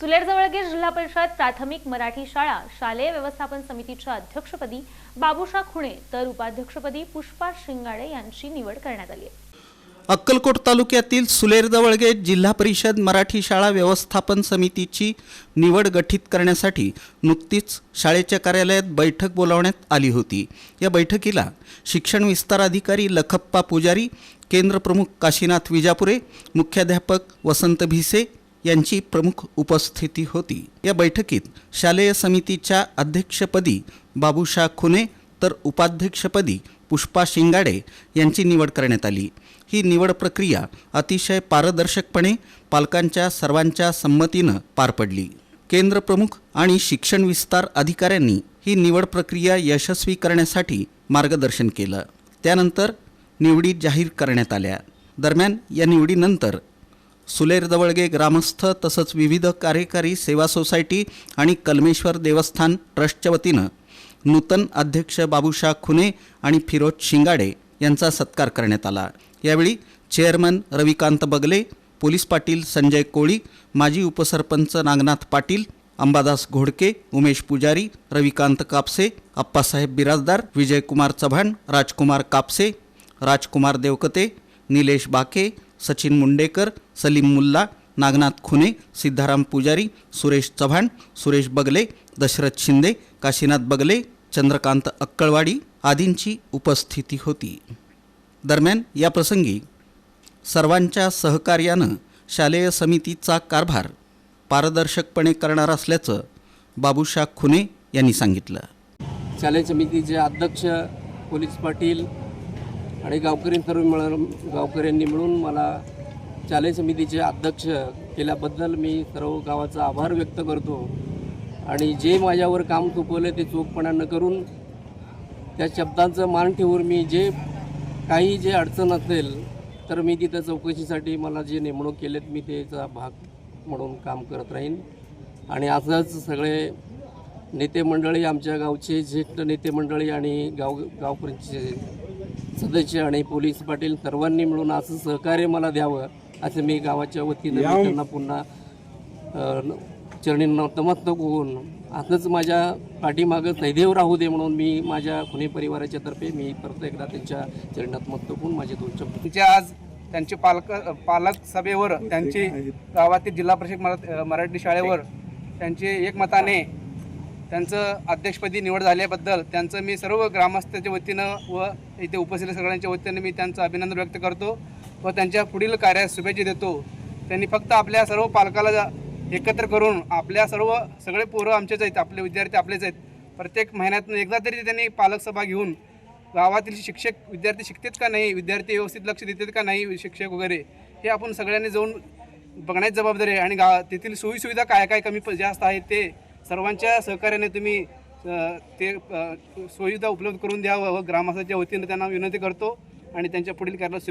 सुलेरजवळगे जिल्हा परिषद प्राथमिक मराठी शाळा शालेय व्यवस्थापन समितीच्या अध्यक्षपदी बाबुशा खुणे तर उपाध्यक्षपदी पुष्पा शिंगाडे यांची निवड करण्यात आली आहे. अक्कलकोट तालुक्यातील सुलेरजवळगे जिल्हा परिषद मराठी शाळा व्यवस्थापन समितीची निवड गठीत करण्यासाठी नुकतीच शाळेच्या कार्यालयात बैठक बोलावण्यात आली होती. या बैठकीला शिक्षण विस्तार अधिकारी लखप्पा पुजारी केंद्रप्रमुख काशीनाथ विजापुरे मुख्याध्यापक वसंत भिसे यांची प्रमुख उपस्थिती होती. या बैठकीत शालेय समितीच्या अध्यक्षपदी बाबूशा खुने तर उपाध्यक्षपदी पुष्पा शिंगाडे यांची निवड करण्यात आली. ही निवड प्रक्रिया अतिशय पारदर्शकपणे पालकांच्या सर्वांच्या संमतीनं पार पडली. केंद्रप्रमुख आणि शिक्षण विस्तार अधिकाऱ्यांनी ही निवड प्रक्रिया यशस्वी करण्यासाठी मार्गदर्शन केलं. त्यानंतर निवडी जाहीर करण्यात आल्या. दरम्यान या निवडीनंतर सुलेरजवळगे ग्रामस्थ तसंच विविध कार्यकारी सेवा सोसायटी आणि कलमेश्वर देवस्थान ट्रस्टच्या वतीनं नूतन अध्यक्ष बाबूशाह खुने आणि फिरोज शिंगाडे यांचा सत्कार करण्यात आला. यावेळी चेअरमन रविकांत बगले पोलीस पाटील संजय कोळी माजी उपसरपंच नागनाथ पाटील अंबादास घोडके उमेश पुजारी रविकांत कापसे अप्पासाहेब बिराजदार विजयकुमार चव्हाण राजकुमार कापसे राजकुमार देवकते निलेश बाके सचिन मुंडेकर सलीम मुल्ला नागनाथ खुने सिद्धाराम पुजारी सुरेश चव्हाण सुरेश बगले दशरथ शिंदे काशीनाथ बगले चंद्रकांत अक्कळवाडी आदींची उपस्थिती होती. दरम्यान या प्रसंगी सर्वांच्या सहकार्यानं शालेय समितीचा कारभार पारदर्शकपणे करणार असल्याचं बाबूशा खुने यांनी सांगितलं. शालेय समितीचे अध्यक्ष पोलीस पाटील आणि गावकरी सर्व मिळून गावकऱ्यांनी मिळून मला शालेय समितीचे अध्यक्ष केल्याबद्दल मी सर्व गावाचा आभार व्यक्त करतो. आणि जे माझ्यावर काम सोपवलं ते चोखपणानं करून त्या शब्दांचं मान ठेवून मी जे काही जे अडचण असेल तर मी तिथं चौकशीसाठी मला जे नेमणूक केलेत मी त्याचा भाग म्हणून काम करत राहीन. आणि असंच सगळे नेते मंडळी आमच्या गावचे ज्येष्ठ नेते मंडळी आणि गाव गावकऱ्यांचे सदस्य आणि पोलीस पाटील सर्वांनी मिळून असं सहकार्य मला द्यावं असं मी गावाच्या वतीनं मी त्यांना पुन्हा चरणी नतमस्तक होऊन असंच माझ्या पाठीमागं सैदेव राहू दे म्हणून मी माझ्या खुने परिवाराच्या तर्फे मी परत एकदा त्यांच्या चरणी नतमस्तक होऊन माझे दोन शब्द त्यांचे आज त्यांचे पालक पालक सभेवर त्यांची गावातील जिल्हा परिषद मरा- मराठी शाळेवर त्यांचे एकमताने त्यांचं अध्यक्षपदी निवड झाल्याबद्दल त्यांचं मी सर्व ग्रामस्थांच्या वतीनं व इथे उपस्थित सगळ्यांच्या वतीने मी त्यांचं अभिनंदन व्यक्त करतो व त्यांच्या पुढील कार्यास शुभेच्छा देतो. त्यांनी फक्त आपल्या सर्व पालकाला जा- एकत्र करून आपल्या सर्व सगळे पोरं आमचेच आहेत आपले विद्यार्थी आपलेच आहेत. प्रत्येक महिन्यातून एकदा तरी त्यांनी पालक सभा घेऊन गावातील शिक्षक विद्यार्थी शिकतात का नाही विद्यार्थी व्यवस्थित लक्ष देतात का नाही शिक्षक वगैरे हे आपण सगळ्यांनी जाऊन बघण्याची जबाबदारी आहे. आणि गा तेथील सोयीसुविधा काय काय कमी प- जास्त आहेत ते सर्वांच्या सहकार्याने तुम्ही ते सुविधा उपलब्ध करून द्यावं. व ग्रामस्थांच्या वतीनं त्यांना विनंती करतो आणि त्यांच्या पुढील कार्याला शुभे